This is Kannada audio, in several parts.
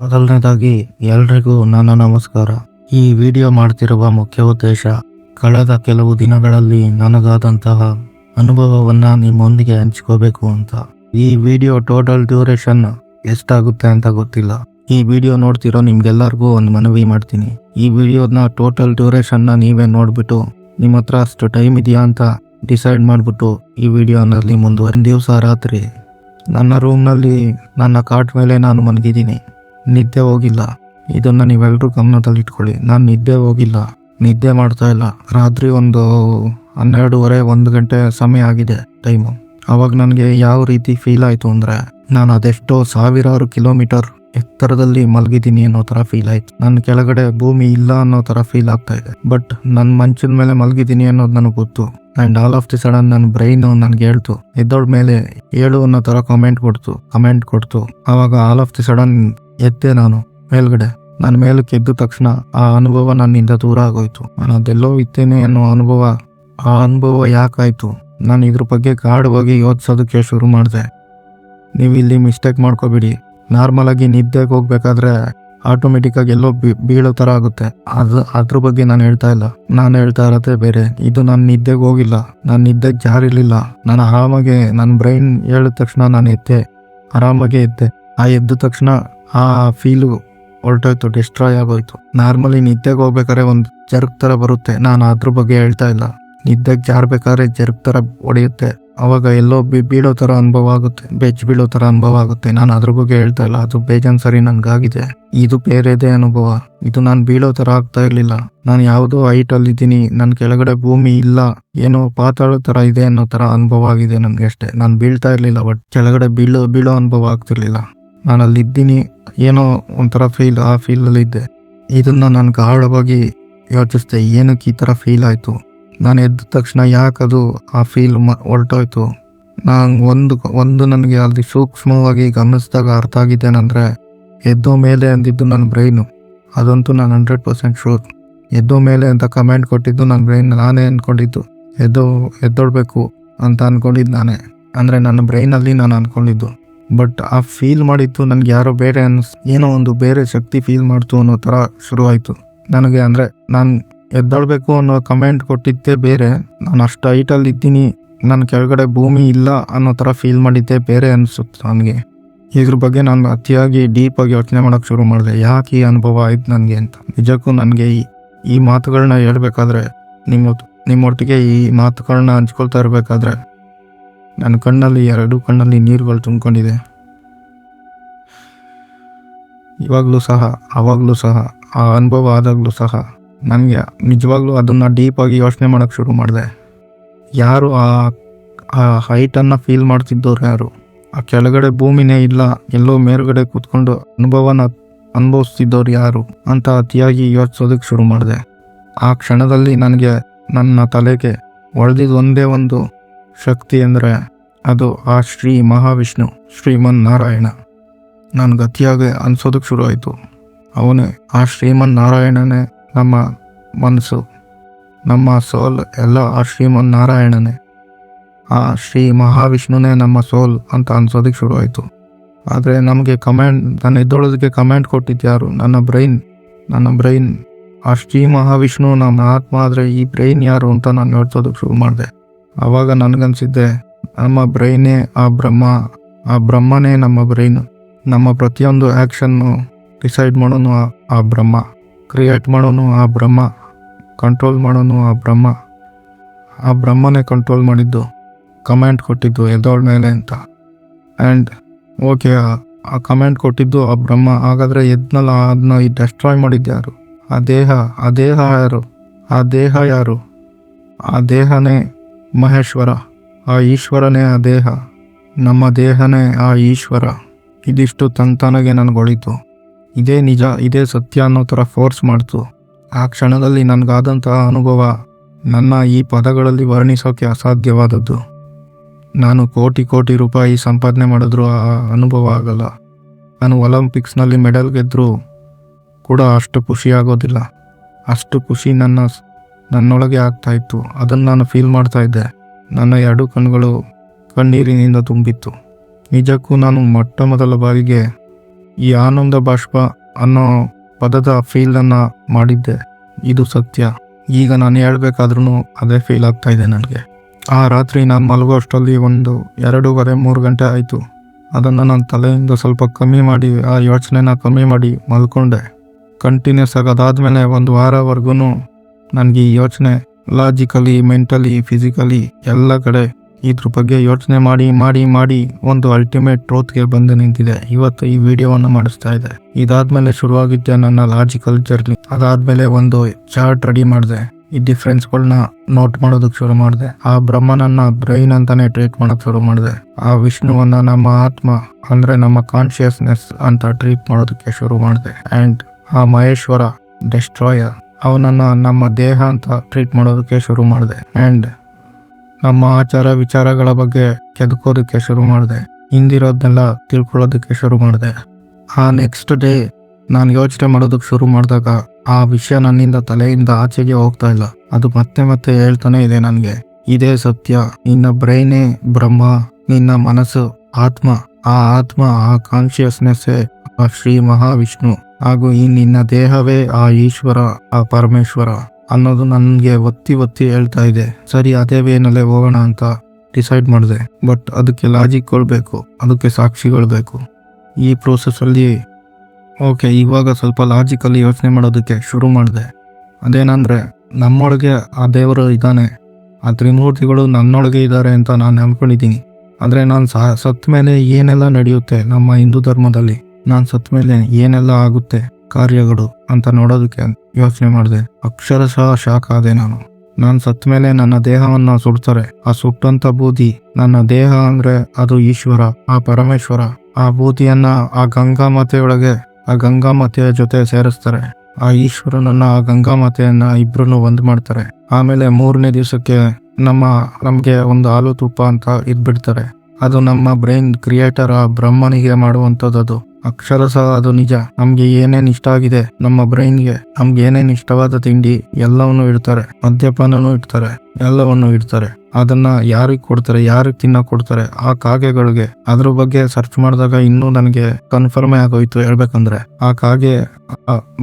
ಮೊದಲನೇದಾಗಿ ಎಲ್ರಿಗೂ ನನ್ನ ನಮಸ್ಕಾರ. ಈ ವಿಡಿಯೋ ಮಾಡ್ತಿರುವ ಮುಖ್ಯ ಉದ್ದೇಶ, ಕಳೆದ ಕೆಲವು ದಿನಗಳಲ್ಲಿ ನನಗಾದಂತಹ ಅನುಭವವನ್ನ ನಿಮ್ಮೊಂದಿಗೆ ಹಂಚ್ಕೋಬೇಕು ಅಂತ. ಈ ವಿಡಿಯೋ ಟೋಟಲ್ ಡ್ಯೂರೇಷನ್ ಎಷ್ಟಾಗುತ್ತೆ ಅಂತ ಗೊತ್ತಿಲ್ಲ. ಈ ವಿಡಿಯೋ ನೋಡ್ತಿರೋ ನಿಮ್ಗೆಲ್ಲರಿಗೂ ಒಂದು ಮನವಿ ಮಾಡ್ತೀನಿ. ಈ ವಿಡಿಯೋನ ಟೋಟಲ್ ಡ್ಯೂರೇಷನ್ನ ನೀವೇ ನೋಡ್ಬಿಟ್ಟು, ನಿಮ್ಮ ಹತ್ರ ಅಷ್ಟು ಟೈಮ್ ಇದೆಯಾ ಅಂತ ಡಿಸೈಡ್ ಮಾಡಿಬಿಟ್ಟು, ಈ ವಿಡಿಯೋನಲ್ಲಿ ಮುಂದುವರೆ ದಿವಸ ರಾತ್ರಿ ನನ್ನ ರೂಮ್ನಲ್ಲಿ ನನ್ನ ಕಾಟ್ ಮೇಲೆ ನಾನು ಮಲಗಿದ್ದೀನಿ. ನಿದ್ದೆ ಹೋಗಿಲ್ಲ. ಇದನ್ನ ನೀವೆಲ್ಲರೂ ಗಮನದಲ್ಲಿಟ್ಕೊಳ್ಳಿ. ನಾನು ನಿದ್ದೆ ಹೋಗಿಲ್ಲ. ನಿದ್ದೆ ಮಾಡ್ತಾ ಇಲ್ಲ. ರಾತ್ರಿ ಒಂದು ಹನ್ನೆರಡೂವರೆ, ಒಂದು ಗಂಟೆ ಸಮಯ ಆಗಿದೆ ಟೈಮು. ಅವಾಗ ನನಗೆ ಯಾವ ರೀತಿ ಫೀಲ್ ಆಯಿತು ಅಂದರೆ, ನಾನು ಅದೆಷ್ಟೋ ಸಾವಿರಾರು ಕಿಲೋಮೀಟರ್ ಎತ್ತರದಲ್ಲಿ ಮಲಗಿದ್ದೀನಿ ಅನ್ನೋ ಥರ ಫೀಲ್ ಆಯಿತು. ನನ್ನ ಕೆಳಗಡೆ ಭೂಮಿ ಇಲ್ಲ ಅನ್ನೋ ಥರ ಫೀಲ್ ಆಗ್ತಾ ಇದೆ. ಬಟ್ ನನ್ನ ಮಂಚಿನ ಮೇಲೆ ಮಲಗಿದ್ದೀನಿ ಅನ್ನೋದು ನನಗೆ ಗೊತ್ತು. And all of the sudden ನನ್ನ ಬ್ರೈನು ನನಗೆ ಹೇಳ್ತು. ಎದ್ದೋಳ ಮೇಲೆ ಏಳು ಅನ್ನೋ ಥರ ಕಮೆಂಟ್ ಕೊಡ್ತು. ಕಮೆಂಟ್ ಕೊಡ್ತು. ಆವಾಗ ಆಲ್ ಆಫ್ ದಿ ಸಡನ್ ಎದ್ದೆ ನಾನು ಮೇಲ್ಗಡೆ. ನಾನು ಮೇಲಕ್ಕೆ ಎದ್ದ ತಕ್ಷಣ ಆ ಅನುಭವ ನನ್ನಿಂದ ದೂರ ಆಗೋಯ್ತು. ನಾನು ಅದೆಲ್ಲೋ ಇತ್ತೇನೆ ಅನ್ನೋ ಅನುಭವ, ಆ ಅನುಭವ ಯಾಕಾಯ್ತು? ನಾನು ಇದ್ರ ಬಗ್ಗೆ ಗಾಢವಾಗಿ ಯೋಚಿಸೋದಕ್ಕೆ ಶುರು ಮಾಡಿದೆ. ನೀವು ಇಲ್ಲಿ ಮಿಸ್ಟೇಕ್ ಮಾಡ್ಕೋಬೇಡಿ. ನಾರ್ಮಲ್ ಆಗಿ ನಿದ್ದೆಗೆ ಹೋಗ್ಬೇಕಾದ್ರೆ ಆಟೋಮೆಟಿಕ್ ಆಗಿ ಎಲ್ಲೋ ಬೀಳೋ ಥರ ಆಗುತ್ತೆ. ಅದು, ಅದ್ರ ಬಗ್ಗೆ ನಾನು ಹೇಳ್ತಾ ಇಲ್ಲ. ನಾನು ಹೇಳ್ತಾ ಇರೋದೇ ಬೇರೆ. ಇದು ನಾನು ನಿದ್ದೆಗೆ ಹೋಗಿಲ್ಲ. ನಾನು ನಿದ್ದೆಗೆ ಜಾರಿರಲಿಲ್ಲ. ನಾನು ಆರಾಮಾಗೆ, ನನ್ನ ಬ್ರೈನ್ ಹೇಳಿದ ತಕ್ಷಣ ನಾನು ಎದ್ದೆ. ಆರಾಮಾಗೆ ಎದ್ದೆ. ಆ ಎದ್ದ ತಕ್ಷಣ ಆ ಫೀಲು ಹೊರಟೋಯ್ತು ಡಿಸ್ಟ್ರಾಯ್ ಆಗೋಯ್ತು. ನಾರ್ಮಲಿ ನಿದ್ದೆಗೆ ಹೋಗ್ಬೇಕಾದ್ರೆ ಒಂದು ಜರ್ಕ್ ಥರ ಬರುತ್ತೆ. ನಾನು ಅದ್ರ ಬಗ್ಗೆ ಹೇಳ್ತಾ ಇಲ್ಲ. ನಿದ್ದೆಗೆ ಜಾರ್ಬೇಕಾದ್ರೆ ಜರ್ಕ್ ಥರ ಹೊಡೆಯುತ್ತೆ. ಅವಾಗ ಎಲ್ಲೋ ಬಿ, ಬೀಳೋ ಥರ ಅನುಭವ ಆಗುತ್ತೆ. ಬೆಚ್ಚ ಬೀಳೋ ಥರ ಅನುಭವ ಆಗುತ್ತೆ. ನಾನು ಅದ್ರ ಬಗ್ಗೆ ಹೇಳ್ತಾ ಇಲ್ಲ. ಅದು ಬೇಜಾನ್ ಸರಿ ನನಗಾಗಿದೆ. ಇದು ಬೇರೆದೇ ಅನುಭವ. ಇದು ನಾನು ಬೀಳೋ ಥರ ಆಗ್ತಾ ಇರಲಿಲ್ಲ. ನಾನು ಯಾವುದೋ ಹೈಟಲ್ಲಿ ಇದ್ದೀನಿ. ನನ್ನ ಕೆಳಗಡೆ ಭೂಮಿ ಇಲ್ಲ. ಏನೋ ಪಾತಾಳೋ ಥರ ಇದೆ ಅನ್ನೋ ಥರ ಅನುಭವ ಆಗಿದೆ ನನಗೆ ಅಷ್ಟೇ ನಾನು ಬೀಳ್ತಾ ಇರಲಿಲ್ಲ ಬಟ್ ಕೆಳಗಡೆ ಬೀಳೋ ಬೀಳೋ ಅನುಭವ ಆಗ್ತಿರ್ಲಿಲ್ಲ. ನಾನು ಅಲ್ಲಿದ್ದೀನಿ ಏನೋ ಒಂಥರ ಫೀಲ್ ಆ ಫೀಲಲ್ಲಿ ಇದ್ದೆ. ಇದನ್ನು ನಾನು ಗಾಢವಾಗಿ ಯೋಚಿಸ್ದೆ, ಏನಕ್ಕೆ ಈ ಥರ ಫೀಲ್ ಆಯಿತು? ನಾನು ಎದ್ದ ತಕ್ಷಣ ಯಾಕದು ಆ ಫೀಲ್ ಮ, ಹೊರಟೋಯ್ತು? ನಾನು ಒಂದು ಒಂದು ನನಗೆ ಅಲ್ಲಿ ಸೂಕ್ಷ್ಮವಾಗಿ ಗಮನಿಸಿದಾಗ ಅರ್ಥ ಆಗಿದ್ದೇನೆಂದರೆ ಎದ್ದೋ ಮೇಲೆ ಅಂದಿದ್ದು ನನ್ನ ಬ್ರೈನು ಅದಂತೂ ನಾನು ಹಂಡ್ರೆಡ್ ಪರ್ಸೆಂಟ್ ಶೂರ್ ಎದ್ದೋ ಮೇಲೆ ಅಂತ ಕಮೆಂಟ್ ಕೊಟ್ಟಿದ್ದು ನನ್ನ ಬ್ರೈನ್ ನಾನೇ ಅಂದ್ಕೊಂಡಿದ್ದು ಎದ್ದೋ ಎದ್ದೋಡ್ಬೇಕು ಅಂತ ಅಂದ್ಕೊಂಡಿದ್ದು ನಾನೇ. ಅಂದರೆ ನನ್ನ ಬ್ರೈನಲ್ಲಿ ನಾನು ಅಂದ್ಕೊಂಡಿದ್ದು ಬಟ್ ಆ ಫೀಲ್ ಮಾಡಿತ್ತು ನನಗೆ ಯಾರೋ ಬೇರೆ ಅನ್ಸ್ ಏನೋ ಒಂದು ಬೇರೆ ಶಕ್ತಿ ಫೀಲ್ ಮಾಡ್ತು ಅನ್ನೋ ಥರ ಶುರುವಾಯಿತು. ನನಗೆ ಅಂದರೆ ನಾನು ಎದ್ದಾಡಬೇಕು ಅನ್ನೋ ಕಮೆಂಟ್ ಕೊಟ್ಟಿದ್ದೇ ಬೇರೆ. ನಾನು ಅಷ್ಟು ಹೈಟಲ್ಲಿ ಇದ್ದೀನಿ. ನನ್ನ ಕೆಳಗಡೆ ಭೂಮಿ ಇಲ್ಲ ಅನ್ನೋ ಥರ ಫೀಲ್ ಮಾಡಿದ್ದೇ ಬೇರೆ ಅನಿಸುತ್ತೆ ನನಗೆ. ಇದ್ರ ಬಗ್ಗೆ ನಾನು ಅತಿಯಾಗಿ ಡೀಪಾಗಿ ಯೋಚನೆ ಮಾಡೋಕ್ಕೆ ಶುರು ಮಾಡಿದೆ. ಯಾಕೆ ಈ ಅನುಭವ ಆಯ್ತು ನನಗೆ ಅಂತ. ನಿಜಕ್ಕೂ ನನಗೆ ಈ ಈ ಮಾತುಗಳನ್ನ ಹೇಳ್ಬೇಕಾದ್ರೆ ನಿಮ್ಮ ನಿಮ್ಮೊಟ್ಟಿಗೆ ಈ ಮಾತುಗಳನ್ನ ಹಂಚ್ಕೊಳ್ತಾ ಇರಬೇಕಾದ್ರೆ ನನ್ನ ಕಣ್ಣಲ್ಲಿ, ಎರಡು ಕಣ್ಣಲ್ಲಿ ನೀರುಗಳು ತುಂಬಿಕೊಂಡಿದೆ. ಇವಾಗಲೂ ಸಹ, ಆವಾಗಲೂ ಸಹ, ಆ ಅನುಭವ ಆದಾಗಲೂ ಸಹ ನನಗೆ ನಿಜವಾಗ್ಲೂ ಅದನ್ನು ಡೀಪಾಗಿ ಯೋಚನೆ ಮಾಡೋಕ್ಕೆ ಶುರು ಮಾಡಿದೆ. ಯಾರು ಆ ಆ ಹೈಟನ್ನು ಫೀಲ್ ಮಾಡ್ತಿದ್ದವ್ರು ಯಾರು? ಆ ಕೆಳಗಡೆ ಭೂಮಿನೇ ಇಲ್ಲ, ಎಲ್ಲೋ ಮೇಲುಗಡೆ ಕೂತ್ಕೊಂಡು ಅನುಭವನ ಅನುಭವಿಸ್ತಿದ್ದವ್ರು ಯಾರು ಅಂತ ಅತಿಯಾಗಿ ಯೋಚಿಸೋದಕ್ಕೆ ಶುರು ಮಾಡಿದೆ. ಆ ಕ್ಷಣದಲ್ಲಿ ನನಗೆ ನನ್ನ ತಲೆಗೆ ಹೊಳೆದಿದ್ದು ಒಂದೇ ಒಂದು ಶಕ್ತಿ ಅಂದರೆ ಅದು ಆ ಶ್ರೀ ಮಹಾವಿಷ್ಣು ಶ್ರೀಮನ್ ನಾರಾಯಣ ನಾನು ಅತಿಯಾಗಿ ಅನ್ಸೋದಕ್ಕೆ ಶುರು ಆಯಿತು. ಅವನೇ ಆ ಶ್ರೀಮನ್ ನಾರಾಯಣನೇ ನಮ್ಮ ಮನಸ್ಸು. ನಮ್ಮ ಸೋಲ್ ಎಲ್ಲ ಆ ಶ್ರೀಮನ್ ನಾರಾಯಣನೇ ಆ ಶ್ರೀ ಮಹಾವಿಷ್ಣುನೇ ನಮ್ಮ ಸೋಲ್ ಅಂತ ಅನ್ಸೋದಕ್ಕೆ ಶುರು ಆಯಿತು. ಆದರೆ ನಮಗೆ ಕಮೆಂಟ್, ನಾನು ಎದ್ದೊಳೋದಕ್ಕೆ ಕಮೆಂಟ್ ಕೊಟ್ಟಿದ್ದು ಯಾರು ನನ್ನ ಬ್ರೈನ್ ನನ್ನ ಬ್ರೈನ್. ಆ ಶ್ರೀ ಮಹಾವಿಷ್ಣು ನಮ್ಮ ಆತ್ಮ ಆದರೆ ಈ ಬ್ರೈನ್ ಯಾರು ಅಂತ ನಾನು ಯೋಚಿಸೋದಕ್ಕೆ ಶುರು ಮಾಡಿದೆ. ಆವಾಗ ನನಗನ್ಸಿದ್ದೆ, ನಮ್ಮ ಬ್ರೈನೇ ಆ ಬ್ರಹ್ಮ, ಆ ಬ್ರಹ್ಮನೇ ನಮ್ಮ ಬ್ರೈನ್. ನಮ್ಮ ಪ್ರತಿಯೊಂದು ಆ್ಯಕ್ಷನ್ನು ಡಿಸೈಡ್ ಮಾಡೋನು ಆ- ಬ್ರಹ್ಮ. ಕ್ರಿಯೇಟ್ ಮಾಡೋನು ಆ ಬ್ರಹ್ಮ. ಕಂಟ್ರೋಲ್ ಮಾಡೋನು ಆ ಬ್ರಹ್ಮ. ಆ ಬ್ರಹ್ಮನೇ ಕಂಟ್ರೋಲ್ ಮಾಡಿದ್ದು, ಕಮೆಂಟ್ ಕೊಟ್ಟಿದ್ದು ಎದ್ದೋಳ ಮೇಲೆ ಅಂತ. ಆ್ಯಂಡ್ ಓಕೆ, ಆ ಕಮೆಂಟ್ ಕೊಟ್ಟಿದ್ದು ಆ ಬ್ರಹ್ಮ. ಹಾಗಾದರೆ ಎದ್ನಲ್ಲ ಅದನ್ನ ಈ ಡೆಸ್ಟ್ರಾಯ್ ಮಾಡಿದ್ದು ಯಾರು? ಆ ದೇಹ ಆ ದೇಹ ಯಾರು? ಆ ದೇಹ ಯಾರು? ಆ ದೇಹನೇ ಮಹೇಶ್ವರ, ಆ ಈಶ್ವರನೇ ಆ ದೇಹ. ನಮ್ಮ ದೇಹನೇ ಆ ಈಶ್ವರ. ಇದಿಷ್ಟು ತಂತಾನಾಗೆ ನನಗೊಳಿತು. ಇದೇ ನಿಜ, ಇದೇ ಸತ್ಯ ಅನ್ನೋ ಥರ ಫೋರ್ಸ್ ಮಾಡ್ತು. ಆ ಕ್ಷಣದಲ್ಲಿ ನನಗಾದಂತಹ ಅನುಭವ ನನ್ನ ಈ ಪದಗಳಲ್ಲಿ ವರ್ಣಿಸೋಕೆ ಅಸಾಧ್ಯವಾದದ್ದು. ನಾನು ಕೋಟಿ ಕೋಟಿ ರೂಪಾಯಿ ಸಂಪಾದನೆ ಮಾಡಿದ್ರೂ ಆ ಅನುಭವ ಆಗಲ್ಲ. ನಾನು ಒಲಿಂಪಿಕ್ಸ್ನಲ್ಲಿ ಮೆಡಲ್ ಗೆದ್ದರೂ ಕೂಡ ಅಷ್ಟು ಖುಷಿಯಾಗೋದಿಲ್ಲ. ಅಷ್ಟು ಖುಷಿ ನನ್ನ ನನ್ನೊಳಗೆ ಆಗ್ತಾ ಇತ್ತು. ಅದನ್ನು ನಾನು ಫೀಲ್ ಮಾಡ್ತಾ ಇದ್ದೆ. ನನ್ನ ಎರಡು ಕಣ್ಣುಗಳು ಕಣ್ಣೀರಿನಿಂದ ತುಂಬಿತ್ತು. ನಿಜಕ್ಕೂ ನಾನು ಮೊಟ್ಟ ಮೊದಲ ಬಾರಿಗೆ ಈ ಆನಂದ ಬಾಷ್ಪ ಅನ್ನೋ ಪದದ ಫೀಲನ್ನು ಮಾಡಿದ್ದೆ. ಇದು ಸತ್ಯ. ಈಗ ನಾನು ಹೇಳ್ಬೇಕಾದ್ರೂ ಅದೇ ಫೀಲ್ ಆಗ್ತಾ ಇದೆ ನನಗೆ. ಆ ರಾತ್ರಿ ನಾನು ಮಲಗುವಷ್ಟರಲ್ಲಿ ಒಂದು ಎರಡೂವರೆ ಮೂರು ಗಂಟೆ ಆಯಿತು. ಅದನ್ನು ನಾನು ತಲೆಯಿಂದ ಸ್ವಲ್ಪ ಕಮ್ಮಿ ಮಾಡಿ, ಆ ಯೋಚನೆನ ಕಮ್ಮಿ ಮಾಡಿ ಮಲ್ಕೊಂಡೆ. ಕಂಟಿನ್ಯೂಸ್ ಆಗಿ ಅದಾದಮೇಲೆ ಒಂದು ವಾರವರೆಗೂ ನನಗೆ ಈ ಯೋಚನೆ ಲಾಜಿಕಲಿ ಮೆಂಟಲಿ ಫಿಸಿಕಲಿ ಎಲ್ಲ ಕಡೆ ಇದ್ರ ಬಗ್ಗೆ ಯೋಚನೆ ಮಾಡಿ ಮಾಡಿ ಮಾಡಿ ಒಂದು ಅಲ್ಟಿಮೇಟ್ ಟ್ರೋತ್ಗೆ ಬಂದು ನಿಂತಿದೆ. ಇವತ್ತು ಈ ವಿಡಿಯೋವನ್ನು ಮಾಡಿಸ್ತಾ ಇದೆ ಇದಾದ್ಮೇಲೆ ಶುರುವಾಗಿದ್ದೆ ನನ್ನ ಲಾಜಿಕಲ್ ಜರ್ನಿ ಅದಾದ್ಮೇಲೆ ಒಂದು ಚಾರ್ಟ್ ರೆಡಿ ಮಾಡಿದೆ. ಈ ಡಿಫ್ರೆನ್ಸ್ಗಳನ್ನ ನೋಟ್ ಮಾಡೋದಕ್ಕೆ ಶುರು ಮಾಡಿದೆ. ಆ ಬ್ರಹ್ಮನನ್ನ ಬ್ರೈನ್ ಅಂತಾನೆ ಟ್ರೀಟ್ ಮಾಡಕ್ ಶುರು ಮಾಡಿದೆ. ಆ ವಿಷ್ಣುವನ್ನ ನಮ್ಮ ಆತ್ಮ ಅಂದ್ರೆ ನಮ್ಮ ಕಾನ್ಶಿಯಸ್ನೆಸ್ ಅಂತ ಟ್ರೀಟ್ ಮಾಡೋದಕ್ಕೆ ಶುರು ಮಾಡಿದೆ. ಅಂಡ್ ಆ ಮಹೇಶ್ವರ ಡೆಸ್ಟ್ರಾಯರ್ ಅವನನ್ನ ನಮ್ಮ ದೇಹ ಅಂತ ಟ್ರೀಟ್ ಮಾಡೋದಕ್ಕೆ ಶುರು ಮಾಡಿದೆ. ಆ್ಯಂಡ್ ನಮ್ಮ ಆಚಾರ ವಿಚಾರಗಳ ಬಗ್ಗೆ ಕೆದಕೋದಕ್ಕೆ ಶುರು ಮಾಡಿದೆ. ಹಿಂದಿರೋದನ್ನೆಲ್ಲ ತಿಳ್ಕೊಳ್ಳೋದಕ್ಕೆ ಶುರು ಮಾಡಿದೆ. ಆ ನೆಕ್ಸ್ಟ್ ಡೇ ನಾನು ಯೋಚನೆ ಮಾಡೋದಕ್ಕೆ ಶುರು ಮಾಡಿದಾಗ ಆ ವಿಷಯ ನನ್ನಿಂದ ತಲೆಯಿಂದ ಆಚೆಗೆ ಹೋಗ್ತಾ ಇಲ್ಲ. ಅದು ಮತ್ತೆ ಮತ್ತೆ ಹೇಳ್ತಾನೆ ಇದೆ ನನಗೆ. ಇದೇ ಸತ್ಯ. ನಿನ್ನ ಬ್ರೈನೇ ಬ್ರಹ್ಮ, ನಿನ್ನ ಮನಸ್ಸು ಆತ್ಮ. ಆ ಆತ್ಮ, ಆ ಕಾನ್ಶಿಯಸ್ನೆಸ್ಸೇ ಆ ಶ್ರೀ ಮಹಾವಿಷ್ಣು. ಹಾಗೂ ಈ ನಿನ್ನ ದೇಹವೇ ಆ ಈಶ್ವರ, ಆ ಪರಮೇಶ್ವರ ಅನ್ನೋದು ನನಗೆ ಒತ್ತಿ ಒತ್ತಿ ಹೇಳ್ತಾ ಇದೆ. ಸರಿ, ಅದೇ ವೇನಲ್ಲೇ ಹೋಗೋಣ ಅಂತ ಡಿಸೈಡ್ ಮಾಡಿದೆ. ಬಟ್ ಅದಕ್ಕೆ ಲಾಜಿಕ್ಗಳು ಬೇಕು ಅದಕ್ಕೆ ಸಾಕ್ಷಿಗಳು ಬೇಕು ಈ ಪ್ರೋಸೆಸ್ಸಲ್ಲಿ ಓಕೆ ಇವಾಗ ಸ್ವಲ್ಪ ಲಾಜಿಕಲ್ಲಿ ಯೋಚನೆ ಮಾಡೋದಕ್ಕೆ ಶುರು ಮಾಡಿದೆ. ಅದೇನಂದರೆ, ನಮ್ಮೊಳಗೆ ಆ ದೇವರು ಇದ್ದಾನೆ. ಆ ತ್ರಿಮೂರ್ತಿಗಳು ನನ್ನೊಳಗೆ ಇದ್ದಾರೆ ಅಂತ ನಾನು ನಂಬ್ಕೊಂಡಿದ್ದೀನಿ. ಆದರೆ ನಾನು ಸಹ ಸತ್ತ ಮೇಲೆ ಏನೆಲ್ಲ ನಡೆಯುತ್ತೆ ನಮ್ಮ ಹಿಂದೂ ಧರ್ಮದಲ್ಲಿ? ನಾನು ಸತ್ತ ಮೇಲೆ ಏನೆಲ್ಲ ಆಗುತ್ತೆ, ಕಾರ್ಯಗಳು ಅಂತ ನೋಡೋದಕ್ಕೆ ಯೋಚನೆ ಮಾಡಿದೆ. ಅಕ್ಷರಶಃ ಶಾಕ್ ಆದೆ ನಾನು. ನಾನು ಸತ್ತ ಮೇಲೆ ನನ್ನ ದೇಹವನ್ನು ಸುಡ್ತಾರೆ. ಆ ಸುಟ್ಟಂತ ಬೂದಿ ನನ್ನ ದೇಹ ಅಂದ್ರೆ ಅದು ಈಶ್ವರ, ಆ ಪರಮೇಶ್ವರ. ಆ ಬೂದಿಯನ್ನ ಆ ಗಂಗಾ ಮಾತೆಯೊಳಗೆ, ಆ ಗಂಗಾ ಮಾತೆಯ ಜೊತೆ ಸೇರಿಸ್ತಾರೆ. ಆ ಈಶ್ವರನನ್ನ ಆ ಗಂಗಾ ಮಾತೆಯನ್ನ ಇಬ್ರು ಒಂದ್ ಮಾಡ್ತಾರೆ. ಆಮೇಲೆ ಮೂರನೇ ದಿವಸಕ್ಕೆ ನಮ್ಮ ನಮ್ಗೆ ಒಂದು ಹಾಲು ತುಪ್ಪ ಅಂತ ಇದ್ಬಿಡ್ತಾರೆ. ಅದು ನಮ್ಮ ಬ್ರೈನ್ ಕ್ರಿಯೇಟರ್ ಆ ಬ್ರಹ್ಮನಿಗೆ ಮಾಡುವಂಥದ್ದು ಅಕ್ಷರಶಃ ಅದು ನಿಜ. ನಮ್ಗೆ ಏನೇನ್ ಇಷ್ಟ ಆಗಿದೆ ನಮ್ಮ ಬ್ರೈನ್ಗೆ, ನಮ್ಗೆ ಏನೇನ್ ಇಷ್ಟವಾದ ತಿಂಡಿ ಎಲ್ಲವನ್ನು ಇಡ್ತಾರೆ. ಮದ್ಯಪಾನನೂ ಇಡ್ತಾರೆ, ಎಲ್ಲವನ್ನು ಇಡ್ತಾರೆ. ಅದನ್ನ ಯಾರಿಗೆ ಕೊಡ್ತಾರೆ, ಯಾರಿಗೆ ತಿನ್ನಕ್ ಕೊಡ್ತಾರೆ, ಆ ಕಾಗೆಗಳಿಗೆ. ಅದ್ರ ಬಗ್ಗೆ ಸರ್ಚ್ ಮಾಡಿದಾಗ ಇನ್ನೂ ನನಗೆ ಕನ್ಫರ್ಮ್ ಆಗೋಯ್ತು ಹೇಳ್ಬೇಕಂದ್ರೆ. ಆ ಕಾಗೆ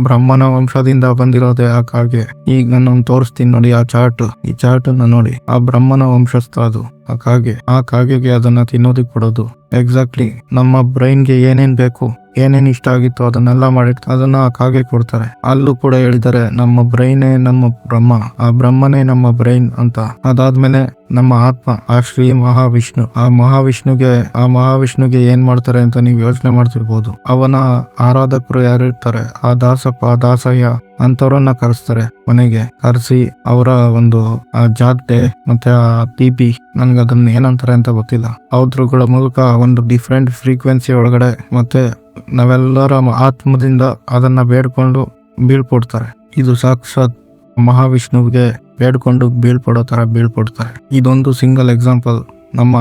ಬ್ರಹ್ಮನ ವಂಶದಿಂದ ಬಂದಿರೋದೇ ಆ ಕಾಗೆ. ಈಗ ನಾನು ತೋರಿಸ್ತೀನಿ ನೋಡಿ ಆ ಚಾರ್ಟ್, ಈ ಚಾರ್ಟ್ ನೋಡಿ. ಆ ಬ್ರಹ್ಮನ ವಂಶಸ್ಥ ಅದು, ಆ ಕಾಗೆ. ಆ ಕಾಗೆಗೆ ಅದನ್ನ ತಿನ್ನೋದಿಕ್ ಕೊಡೋದು. ಎಕ್ಸಾಕ್ಟ್ಲಿ ನಮ್ಮ ಬ್ರೈನ್ಗೆ ಏನೇನ್ ಬೇಕು ಏನೇನ್ ಇಷ್ಟ ಆಗಿತ್ತು ಅದನ್ನೆಲ್ಲ ಮಾಡಿ ಅದನ್ನ ಕಾಗೆ ಕೊಡ್ತಾರೆ. ಅಲ್ಲೂ ಕೂಡ ಹೇಳಿದ್ದಾರೆ, ನಮ್ಮ ಬ್ರೈನೇ ನಮ್ಮ ಬ್ರಹ್ಮ, ಆ ಬ್ರಹ್ಮನೇ ನಮ್ಮ ಬ್ರೈನ್ ಅಂತ. ಅದಾದ್ಮೇಲೆ ನಮ್ಮ ಆತ್ಮ, ಆ ಶ್ರೀ ಮಹಾವಿಷ್ಣು, ಆ ಮಹಾವಿಷ್ಣುಗೆ ಆ ಮಹಾವಿಷ್ಣುಗೆ ಏನ್ ಮಾಡ್ತಾರೆ ಅಂತ ನೀವು ಯೋಚನೆ ಮಾಡ್ತಿರ್ಬೋದು. ಅವನ ಆರಾಧಕರು ಯಾರು ಇರ್ತಾರೆ? ಆ ದಾಸಪ್ಪ, ಆ ದಾಸಯ್ಯ ಅಂತವರನ್ನ ಕರೆಸ್ತಾರೆ ಮನೆಗೆ. ಕರೆಸಿ ಅವರ ಒಂದು, ಆ ಜಾತ್ರೆ ಮತ್ತೆ ಆ ಪಿಪಿ ಪಿ ನನ್ಗೆ ಅದನ್ನ ಏನಂತಾರೆ ಅಂತ ಗೊತ್ತಿಲ್ಲ. ಅವ್ರಗಳ ಮೂಲಕ ಒಂದು ಡಿಫ್ರೆಂಟ್ ಫ್ರೀಕ್ವೆನ್ಸಿ ಒಳಗಡೆ ಮತ್ತೆ ನಾವೆಲ್ಲರ ಆತ್ಮದಿಂದ ಅದನ್ನ ಬೇಡ್ಕೊಂಡು ಬೀಳ್ಕೊಡ್ತಾರೆ. ಇದು ಸಾಕ್ಷಾತ್ ಮಹಾವಿಷ್ಣುವಿಗೆ ಬೇಡ್ಕೊಂಡು ಬೀಳ್ಪಡೋ ತರ ಬೀಳ್ಪಡ್ತಾರೆ. ಇದೊಂದು ಸಿಂಗಲ್ ಎಕ್ಸಾಂಪಲ್ ನಮ್ಮ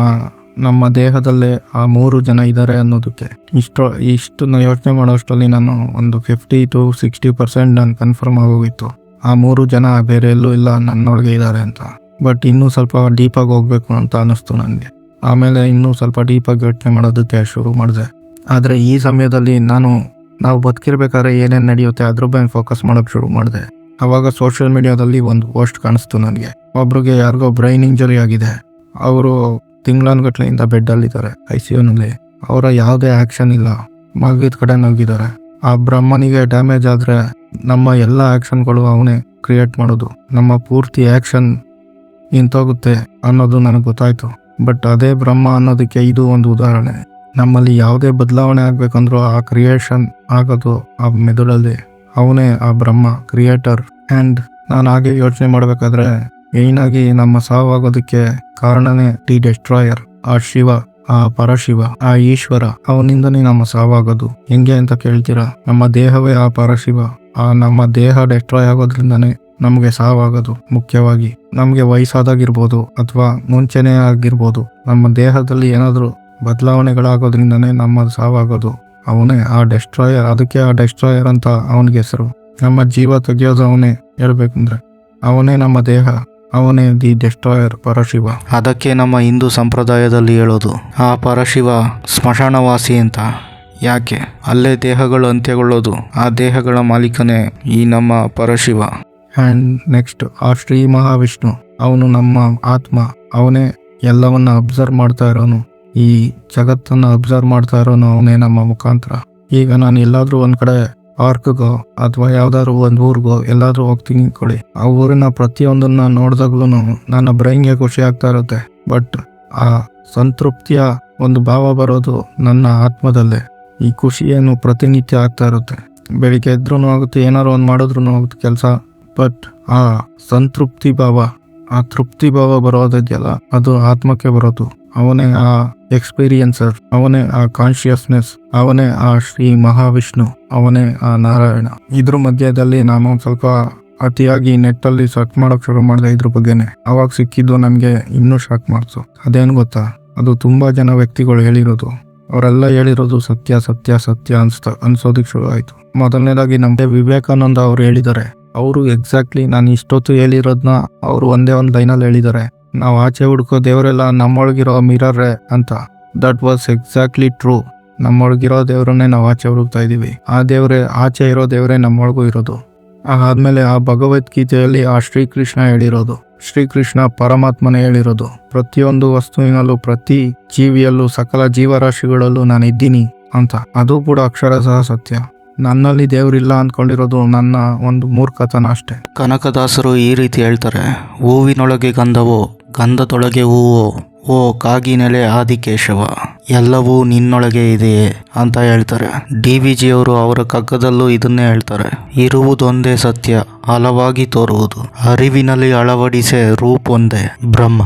ನಮ್ಮ ದೇಹದಲ್ಲೇ ಆ ಮೂರು ಜನ ಇದ್ದಾರೆ ಅನ್ನೋದಕ್ಕೆ. ಇಷ್ಟು ಇಷ್ಟು ಯೋಚನೆ ಮಾಡೋಷ್ಟರಲ್ಲಿ ನಾನು ಒಂದು ಫಿಫ್ಟಿ ಟು ಸಿಕ್ಸ್ಟಿ ಪರ್ಸೆಂಟ್ ನಾನು ಕನ್ಫರ್ಮ್ ಆಗೋಗಿತ್ತು. ಆ ಮೂರು ಜನ ಬೇರೆ ಎಲ್ಲೂ ಇಲ್ಲ, ನನ್ನೊಳಗೆ ಇದ್ದಾರೆ ಅಂತ. ಬಟ್ ಇನ್ನೂ ಸ್ವಲ್ಪ ಡೀಪಾಗಿ ಹೋಗ್ಬೇಕು ಅಂತ ಅನ್ನಿಸ್ತು ನನಗೆ ಆಮೇಲೆ ಇನ್ನೂ ಸ್ವಲ್ಪ ಡೀಪಾಗಿ ಯೋಚನೆ ಮಾಡೋದಕ್ಕೆ ಶುರು ಮಾಡಿದೆ. ಆದರೆ ಈ ಸಮಯದಲ್ಲಿ ನಾನು, ನಾವು ಬದುಕಿರ್ಬೇಕಾದ್ರೆ ಏನೇನು ನಡೆಯುತ್ತೆ ಅದ್ರ ಬಗ್ಗೆ ಫೋಕಸ್ ಮಾಡೋಕ್ಕೆ ಶುರು ಮಾಡಿದೆ. ಅವಾಗ ಸೋಷಿಯಲ್ ಮೀಡಿಯಾದಲ್ಲಿ ಒಂದು ಪೋಸ್ಟ್ ಕಾಣಿಸ್ತು ನನಗೆ. ಒಬ್ರಿಗೆ ಯಾರಿಗೋ ಬ್ರೈನ್ ಇಂಜುರಿ ಆಗಿದೆ. ಅವರು ತಿಂಗಳನ್ಗಟ್ಲೆಯಿಂದ ಬೆಡ್ಡಲ್ಲಿದ್ದಾರೆ ಐ ಸಿ ಯುನಲ್ಲಿ ಅವರ ಯಾವುದೇ ಆ್ಯಕ್ಷನ್ ಇಲ್ಲ. ಮಗಿದ ಕಡೆ ನಗಿದ್ದಾರೆ ಆ ಬ್ರಹ್ಮನಿಗೆ ಡ್ಯಾಮೇಜ್ ಆದರೆ ನಮ್ಮ ಎಲ್ಲ ಆ್ಯಕ್ಷನ್ಗಳು ಅವನೇ ಕ್ರಿಯೇಟ್ ಮಾಡೋದು. ನಮ್ಮ ಪೂರ್ತಿ ಆ್ಯಕ್ಷನ್ ನಿಂತೋಗುತ್ತೆ ಅನ್ನೋದು ನನಗೆ ಗೊತ್ತಾಯ್ತು. ಬಟ್ ಅದೇ ಬ್ರಹ್ಮ ಅನ್ನೋದಕ್ಕೆ ಇದು ಒಂದು ಉದಾಹರಣೆ. ನಮ್ಮಲ್ಲಿ ಯಾವುದೇ ಬದಲಾವಣೆ ಆಗಬೇಕಂದ್ರೂ ಆ ಕ್ರಿಯೇಷನ್ ಆಗೋದು ಆ ಮೆದುಳಲ್ಲಿ ಅವನೇ ಆ ಬ್ರಹ್ಮ ಕ್ರಿಯೇಟರ್ ಆ್ಯಂಡ್ ನಾನು ಹಾಗೆ ಯೋಚನೆ ಮಾಡಬೇಕಾದ್ರೆ ಆಗಿ ನಮ್ಮ ಸಾವಾಗೋದಕ್ಕೆ ಕಾರಣನೇ ದಿ ಡೆಸ್ಟ್ರಾಯರ್ ಆ ಶಿವ, ಆ ಪರಶಿವ, ಆ ಈಶ್ವರ. ಅವನಿಂದನೇ ನಮ್ಮ ಸಾವಾಗೋದು. ಹೆಂಗೆ ಅಂತ ಕೇಳ್ತೀರಾ? ನಮ್ಮ ದೇಹವೇ ಆ ಪರಶಿವ. ಆ ನಮ್ಮ ದೇಹ ಡೆಸ್ಟ್ರಾಯ್ ಆಗೋದ್ರಿಂದನೇ ನಮಗೆ ಸಾವಾಗೋದು, ಮುಖ್ಯವಾಗಿ. ನಮಗೆ ವಯಸ್ಸಾದಾಗಿರ್ಬೋದು ಅಥವಾ ಮುಂಚೆನೇ ಆಗಿರ್ಬೋದು. ನಮ್ಮ ದೇಹದಲ್ಲಿ ಏನಾದರೂ ಬದಲಾವಣೆಗಳಾಗೋದ್ರಿಂದನೇ ನಮ್ಮ ಸಾವಾಗೋದು. ಅವನೇ ಆ ಡೆಸ್ಟ್ರಾಯರ್ ಅದಕ್ಕೆ ಆ ಡೆಸ್ಟ್ರಾಯರ್ ಅಂತ ಅವನಿಗೆ ಹೆಸರು. ನಮ್ಮ ಜೀವ ತೆಗೆಯೋದು ಅವನೇ ಹೇಳ್ಬೇಕಂದ್ರೆ ಅವನೇ ನಮ್ಮ ದೇಹ ಅವನೇ ದಿ ಡೆಸ್ಟ್ರಾಯರ್ ಪರಶಿವ. ಅದಕ್ಕೆ ನಮ್ಮ ಹಿಂದೂ ಸಂಪ್ರದಾಯದಲ್ಲಿ ಹೇಳೋದು ಆ ಪರಶಿವ ಸ್ಮಶಾನವಾಸಿ ಅಂತ. ಯಾಕೆ? ಅಲ್ಲೇ ದೇಹಗಳು ಅಂತ್ಯಗೊಳ್ಳೋದು ಆ ದೇಹಗಳ ಮಾಲೀಕನೇ ಈ ನಮ್ಮ ಪರಶಿವ. ಆ್ಯಂಡ್ ನೆಕ್ಸ್ಟ್ ಆ ಶ್ರೀ ಮಹಾವಿಷ್ಣು ಅವನು ನಮ್ಮ ಆತ್ಮ ಅವನೇ ಎಲ್ಲವನ್ನ ಅಬ್ಸರ್ವ್ ಮಾಡ್ತಾ ಇರೋನು. ಈ ಜಗತ್ತನ್ನ ಅಬ್ಸರ್ವ್ ಮಾಡ್ತಾ ಇರೋನು ಅವನೇ ನಮ್ಮ ಮುಖಾಂತರ. ಈಗ ನಾನು ಎಲ್ಲಾದ್ರೂ ಒಂದ್ ಕಡೆ ಪಾರ್ಕ್ಗೋ ಅಥವಾ ಯಾವ್ದಾದ್ರು ಒಂದ್ ಊರಿಗೋ ಎಲ್ಲಾದ್ರೂ ಹೋಗ್ತೀನಿ ಕೊಡಿ ಆ ಊರಿನ ಪ್ರತಿಯೊಂದನ್ನ ನೋಡಿದಾಗ್ಲೂ ನನ್ನ ಬ್ರೈನ್ಗೆ ಖುಷಿ ಆಗ್ತಾ ಇರುತ್ತೆ. ಬಟ್ ಆ ಸಂತೃಪ್ತಿಯ ಒಂದು ಭಾವ ಬರೋದು ನನ್ನ ಆತ್ಮದಲ್ಲೇ. ಈ ಖುಷಿ ಏನು ಪ್ರತಿನಿತ್ಯ ಆಗ್ತಾ ಇರುತ್ತೆ. ಬೆಳಿಗ್ಗೆ ಎದ್ರೂ ಆಗುತ್ತೆ ಏನಾರು ಒಂದು ಮಾಡಿದ್ರು ಆಗುತ್ತೆ ಕೆಲಸ. ಬಟ್ ಆ ಸಂತೃಪ್ತಿ ಭಾವ, ಆ ತೃಪ್ತಿ ಭಾವ ಬರೋದಿದೆಯಲ್ಲ, ಅದು ಆತ್ಮಕ್ಕೆ ಬರೋದು. ಅವನೇ ಆ ಎಕ್ಸ್ಪೀರಿಯನ್ಸರ್, ಅವನೇ ಆ ಕಾನ್ಶಿಯಸ್ನೆಸ್ ಅವನೇ ಆ ಶ್ರೀ ಮಹಾವಿಷ್ಣು, ಅವನೇ ಆ ನಾರಾಯಣ. ಇದ್ರ ಮಧ್ಯದಲ್ಲಿ ನಾನು ಸ್ವಲ್ಪ ಅತಿಯಾಗಿ ನೆಟ್ಟಲ್ಲಿ ಸರ್ಚ್ ಮಾಡೋಕೆ ಶುರು ಮಾಡಿದೆ ಇದ್ರ ಬಗ್ಗೆನೆ. ಅವಾಗ ಸಿಕ್ಕಿದ್ದು ನನಗೆ ಇನ್ನೂ ಶಾಕ್ ಮಾಡಿಸು ಅದೇನು ಗೊತ್ತಾ? ಅದು ತುಂಬಾ ಜನ ವ್ಯಕ್ತಿಗಳು ಹೇಳಿರೋದು. ಅವರೆಲ್ಲ ಹೇಳಿರೋದು ಸತ್ಯ ಸತ್ಯ ಸತ್ಯ ಅನ್ಸ್ತ ಅನ್ಸೋದಕ್ಕೆ ಶುರು ಆಯ್ತು. ಮೊದಲನೇದಾಗಿ ನಮಗೆ ವಿವೇಕಾನಂದ ಅವ್ರು ಹೇಳಿದ್ದಾರೆ. ಅವರು ಎಕ್ಸಾಕ್ಟ್ಲಿ ನಾನು ಇಷ್ಟೊತ್ತು ಹೇಳಿರೋದನ್ನ ಅವರು ಒಂದೇ ಒಂದು ಲೈನಲ್ಲಿ ಹೇಳಿದ್ದಾರೆ. ನಾವು ಆಚೆ ಹುಡ್ಕೋ ದೇವರೆಲ್ಲ ನಮ್ಮೊಳಗಿರೋ ಮಿರರ್ರೆ ಅಂತ. ದಟ್ ವಾಸ್ ಎಕ್ಸಾಕ್ಟ್ಲಿ ಟ್ರೂ ನಮ್ಮೊಳಗಿರೋ ದೇವರನ್ನೇ ನಾವು ಆಚೆ ಹುಡುಕ್ತಾ ಇದ್ದೀವಿ. ಆ ದೇವರೇ, ಆಚೆ ಇರೋ ದೇವರೇ ನಮ್ಮೊಳಗೂ ಇರೋದು. ಆದ್ಮೇಲೆ ಆ ಭಗವದ್ಗೀತೆಯಲ್ಲಿ ಆ ಶ್ರೀಕೃಷ್ಣ ಹೇಳಿರೋದು. ಶ್ರೀಕೃಷ್ಣ ಪರಮಾತ್ಮನೇ ಹೇಳಿರೋದು. ಪ್ರತಿಯೊಂದು ವಸ್ತುವಿನಲ್ಲೂ, ಪ್ರತಿ ಜೀವಿಯಲ್ಲೂ, ಸಕಲ ಜೀವರಾಶಿಗಳಲ್ಲೂ ನಾನು ಇದ್ದೀನಿ ಅಂತ. ಅದು ಕೂಡ ಅಕ್ಷರಶಃ ಸತ್ಯ. ನನ್ನಲ್ಲಿ ದೇವರಿಲ್ಲ ಅಂದ್ಕೊಂಡಿರೋದು ನನ್ನ ಒಂದು ಮೂರ್ಖತನ ಅಷ್ಟೇ. ಕನಕದಾಸರು ಈ ರೀತಿ ಹೇಳ್ತಾರೆ, ಹೂವಿನೊಳಗೆ ಗಂಧವೋ ಗಂಧದೊಳಗೆ ಹೂವು ಓ ಕಾಗಿನೆಲೆ ಆದಿಕೇಶವ, ಎಲ್ಲವೂ ನಿನ್ನೊಳಗೆ ಇದೆಯೇ ಅಂತ ಹೇಳ್ತಾರೆ. ಡಿ ವಿ ಜಿಯವರು ಅವರ ಕಗ್ಗದಲ್ಲೂ ಇದನ್ನೇ ಹೇಳ್ತಾರೆ. ಇರುವುದೊಂದೇ ಸತ್ಯ ಹಲವಾಗಿ ತೋರುವುದು. ಅರಿವಿನಲ್ಲಿ ಅಳವಡಿಸೆ ರೂಪೊಂದೇ ಬ್ರಹ್ಮ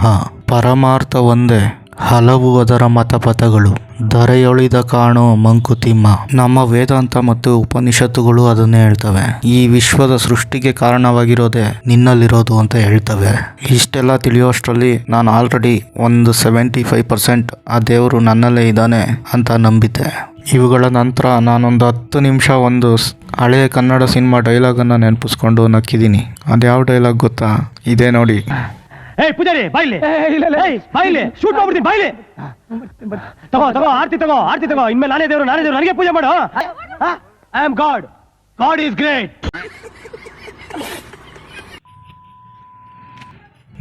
ಪರಮಾರ್ಥ ಒಂದೇ ಹಲವು ಅದರ ಮತಪಥಗಳು. ಧರೆಯೊಳಿದ ಕಾಣೋ ಮಂಕುತಿಮ್ಮ. ನಮ್ಮ ವೇದಾಂತ ಮತ್ತು ಉಪನಿಷತ್ತುಗಳು ಅದನ್ನೇ ಹೇಳ್ತವೆ. ಈ ವಿಶ್ವದ ಸೃಷ್ಟಿಗೆ ಕಾರಣವಾಗಿರೋದೆ ನಿನ್ನಲ್ಲಿರೋದು ಅಂತ ಹೇಳ್ತವೆ. ಇಷ್ಟೆಲ್ಲ ತಿಳಿಯೋಷ್ಟರಲ್ಲಿ ನಾನು ಆಲ್ರೆಡಿ ಒಂದು ಸೆವೆಂಟಿ ಫೈವ್ ಪರ್ಸೆಂಟ್ ಆ ದೇವರು ನನ್ನಲ್ಲೇ ಇದ್ದಾನೆ ಅಂತ ನಂಬಿದ್ದೆ. ಇವುಗಳ ನಂತರ ನಾನೊಂದು ಹತ್ತು ನಿಮಿಷ ಒಂದು ಹಳೆಯ ಕನ್ನಡ ಸಿನಿಮಾ ಡೈಲಾಗನ್ನು ನೆನಪಿಸ್ಕೊಂಡು ನಕ್ಕಿದ್ದೀನಿ. ಅದ್ಯಾವ ಡೈಲಾಗ್ ಗೊತ್ತಾ? ಇದೇ ನೋಡಿ. ಏಯ್ ಪೂಜಾರಿ ಬಾಯ್ಲಿ. ಏಯ್, ಬಾಯ್ಲಿ. ಶೂಟ್ ಮಾಡ್ಬಿಡ್ತೀನಿ ಬಾಯ್ಲಿ. ತಗೋ ತಗೋ ಆರ್ತಿ ತಗೋ ಆರ್ತಿ ತಗೋ. ಇನ್ಮೇಲೆ ನಾನೇ ದೇವರು ನಾನೇ ದೇವರು. ನನಗೆ ಪೂಜೆ ಮಾಡು. I am god god is great